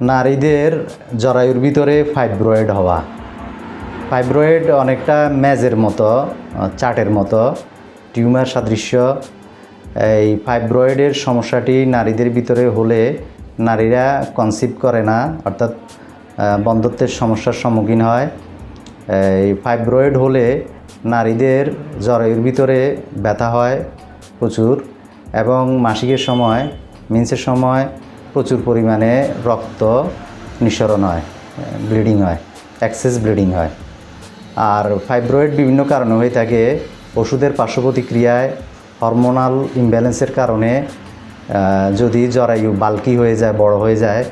নারীদের জরায়ুর ভিতরে ফাইব্রয়েড হওয়া। ফাইব্রয়েড অনেকটা ম্যাজের মতো, চাটের মতো, টিউমার সাদৃশ্য। এই ফাইব্রয়েডের সমস্যাটি নারীদের ভিতরে হলে নারীরা কনসিভ করে না, অর্থাৎ বন্ধত্বের সমস্যার সম্মুখীন হয়। এই ফাইব্রয়েড হলে নারীদের জরায়ুর ভিতরে ব্যথা হয় প্রচুর এবং মাসিকের সময় মিন্সের সময় প্রচুর পরিমাণে রক্ত নিঃসরণ হয়, ব্লিডিং হয় অ্যাক্সেস ব্লিডিং হয়। আর ফাইব্রয়েড বিভিন্ন কারণে হয়ে থাকে। ওষুধের পার্শ্ব প্রতিক্রিয়ায় হরমোনাল ইমব্যালেন্সের কারণে যদি জরায়ু বাল্কি হয়ে যায়, বড় হয়ে যায়,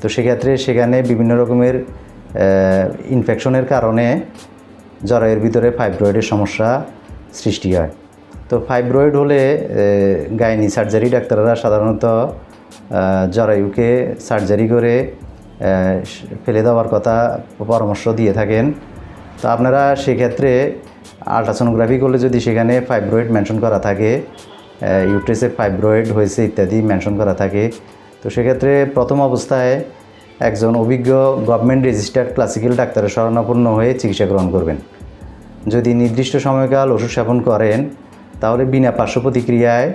তো সেক্ষেত্রে সেখানে বিভিন্ন রকমের ইনফেকশনের কারণে জরায়ুর ভিতরে ফাইব্রয়েডের সমস্যা সৃষ্টি হয়। তো ফাইব্রয়েড হলে গাইনি সার্জারি ডাক্তাররা সাধারণত জরায়ুকে সার্জারি করে ফেলে দেওয়ার কথা পরামর্শ দিয়ে থাকেন। তো আপনারা সেক্ষেত্রে আলট্রাসোনোগ্রাফি করলে যদি সেখানে ফাইব্রয়েড মেনশন করা থাকে ইউট্রেসে ফাইব্রয়েড হয়েছে ইত্যাদি মেনশন করা থাকে, তো সেক্ষেত্রে প্রথম অবস্থায় একজন অভিজ্ঞ গভর্নমেন্ট রেজিস্টার্ড ক্লাসিক্যাল ডাক্তারের শরণাপন্ন হয়ে চিকিৎসা গ্রহণ করবেন। যদি নির্দিষ্ট সময়কাল ওষুধ সেবন করেন, তাহলে বিনা পার্শ্ব প্রতিক্রিয়ায়